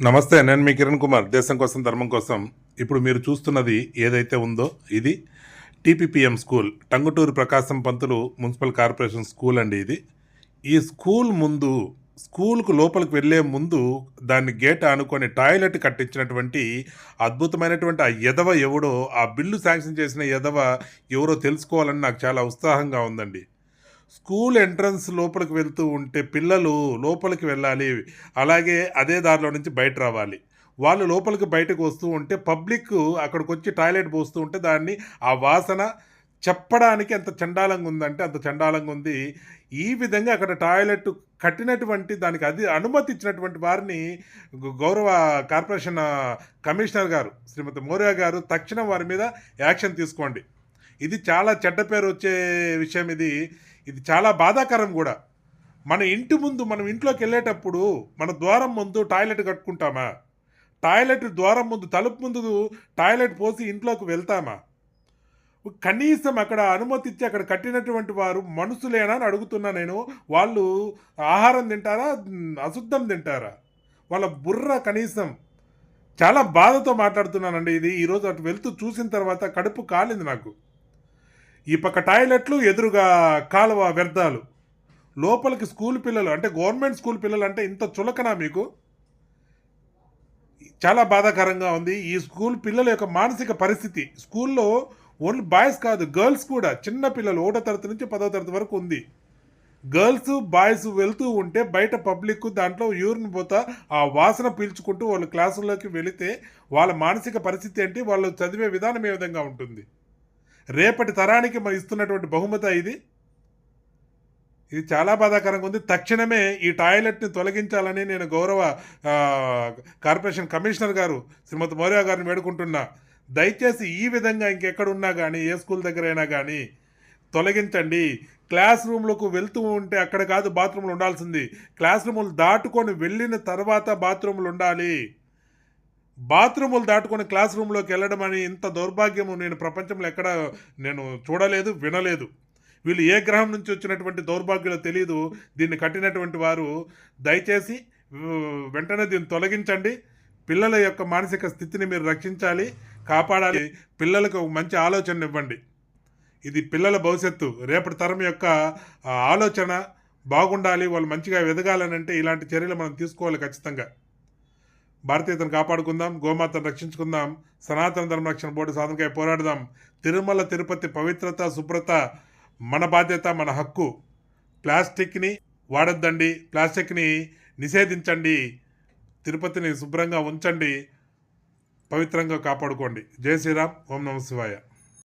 నమస్తే నేను మీ కిరణ్ కుమార్. దేశం కోసం ధర్మం కోసం ఇప్పుడు మీరు చూస్తున్నది ఏదైతే ఉందో ఇది TPPM school Tanguturu Prakasam Pantulu municipal corporation school అండి ఇది. ఈ స్కూల్ ముందు స్కూల్కు లోపలికి వెళ్ళే ముందు దాన్ని గేట్ ఆనుకొని టాయిలెట్ కట్టించినటువంటి అద్భుతమైనటువంటి ఆ ఎదవ ఎవడో ఆ బిల్లు శాంక్షన్ చేసిన ఎదవ ఎవరో తెలుసుకోవాలని నాకు చాలా ఉత్సాహంగా ఉందండి. స్కూల్ ఎంట్రన్స్ లోపలికి వెళ్తూ ఉంటే పిల్లలు లోపలికి వెళ్ళాలి. అలాగే అదే దారిలో నుంచి బయట రావాలి. వాళ్ళు లోపలికి బయటకు వస్తూ ఉంటే పబ్లిక్ అక్కడికి వచ్చి టాయిలెట్ పోస్తూ ఉంటే దాన్ని ఆ వాసన చెప్పడానికి ఎంత చండాలంగా ఉందంటే అంత చండాలంగా ఉంది. ఈ విధంగా అక్కడ టాయిలెట్ కట్టినటువంటి దానికి అది అనుమతి ఇచ్చినటువంటి వారిని గౌరవ కార్పొరేషన్ కమిషనర్ గారు శ్రీమతి మౌర్య గారు తక్షణం వారి మీద యాక్షన్ తీసుకోండి. ఇది చాలా చెడ్డ పేరు వచ్చే విషయం ఇది. ఇది చాలా బాధాకరం కూడా. మన ఇంటి ముందు మనం ఇంట్లోకి వెళ్ళేటప్పుడు మన ద్వారం ముందు టాయిలెట్ కట్టుకుంటామా? టాయిలెట్ ద్వారం ముందు తలుపు ముందు టాయిలెట్ పోసి ఇంట్లోకి వెళ్తామా? కనీసం అక్కడ అనుమతి ఇచ్చి అక్కడ కట్టినటువంటి వారు మనుషులేనా అని అడుగుతున్నా నేను. వాళ్ళు ఆహారం తింటారా? అశుద్ధం తింటారా? వాళ్ళ బుర్ర కనీసం. చాలా బాధతో మాట్లాడుతున్నానండి ఇది. ఈరోజు అటు వెళ్తూ చూసిన తర్వాత కడుపు కాలింది నాకు. ఈ పక్క టాయిలెట్లు ఎదురుగా కాలువ వ్యర్థాలు. లోపలికి స్కూల్ పిల్లలు అంటే గవర్నమెంట్ స్కూల్ పిల్లలు అంటే ఇంత చులకనా మీకు? చాలా బాధాకరంగా ఉంది. ఈ స్కూల్ పిల్లల యొక్క మానసిక పరిస్థితి. స్కూల్లో ఓన్లీ బాయ్స్ కాదు గర్ల్స్ కూడా. చిన్న పిల్లలు ఒకటో తరగతి నుంచి పదో తరగతి వరకు ఉంది. గర్ల్స్ బాయ్స్ వెళ్తూ ఉంటే బయట పబ్లిక్ దాంట్లో యూరిన్ పోతా ఆ వాసన పీల్చుకుంటూ వాళ్ళు క్లాసుల్లోకి వెళితే వాళ్ళ మానసిక పరిస్థితి ఏంటి? వాళ్ళు చదివే విధానం ఏ విధంగా ఉంటుంది? రేపటి తరానికి మనం ఇస్తున్నటువంటి బహుమత ఇది. ఇది చాలా బాధాకరంగా ఉంది. తక్షణమే ఈ టాయిలెట్ని తొలగించాలని నేను గౌరవ కార్పొరేషన్ కమిషనర్ గారు శ్రీమతి మౌర్య గారిని వేడుకుంటున్నా. దయచేసి ఈ విధంగా ఇంకెక్కడున్నా కానీ ఏ స్కూల్ దగ్గర అయినా కానీ తొలగించండి. క్లాస్ రూమ్లకు వెళ్తూ ఉంటే అక్కడ కాదు బాత్రూమ్లు ఉండాల్సింది. క్లాస్ రూములు దాటుకొని వెళ్ళిన తర్వాత బాత్రూములు ఉండాలి. బాత్రూములు దాటుకొని క్లాస్ రూమ్లోకి వెళ్ళడం అని ఇంత దౌర్భాగ్యము నేను ప్రపంచంలో ఎక్కడ నేను చూడలేదు వినలేదు. వీళ్ళు ఏ గ్రహం నుంచి వచ్చినటువంటి దౌర్భాగ్యులో తెలియదు దీన్ని కట్టినటువంటి వారు దయచేసి వెంటనే దీన్ని తొలగించండి. పిల్లల యొక్క మానసిక స్థితిని మీరు రక్షించాలి కాపాడాలి. పిల్లలకు మంచి ఆలోచన ఇవ్వండి. ఇది పిల్లల భవిష్యత్తు. రేపటి తరం యొక్క ఆలోచన బాగుండాలి వాళ్ళు మంచిగా ఎదగాలని అంటే ఇలాంటి చర్యలు మనం తీసుకోవాలి ఖచ్చితంగా. భారతీయతను కాపాడుకుందాం గోమాతను రక్షించుకుందాం సనాతన ధర్మ రక్షణ బోర్డు సాధనకై పోరాడదాం. తిరుమల తిరుపతి పవిత్రత శుభ్రత మన బాధ్యత మన హక్కు. ప్లాస్టిక్ని వాడొద్దండి ప్లాస్టిక్ని నిషేధించండి తిరుపతిని శుభ్రంగా ఉంచండి పవిత్రంగా కాపాడుకోండి. జై శ్రీరామ్ ఓం నమ శివాయ.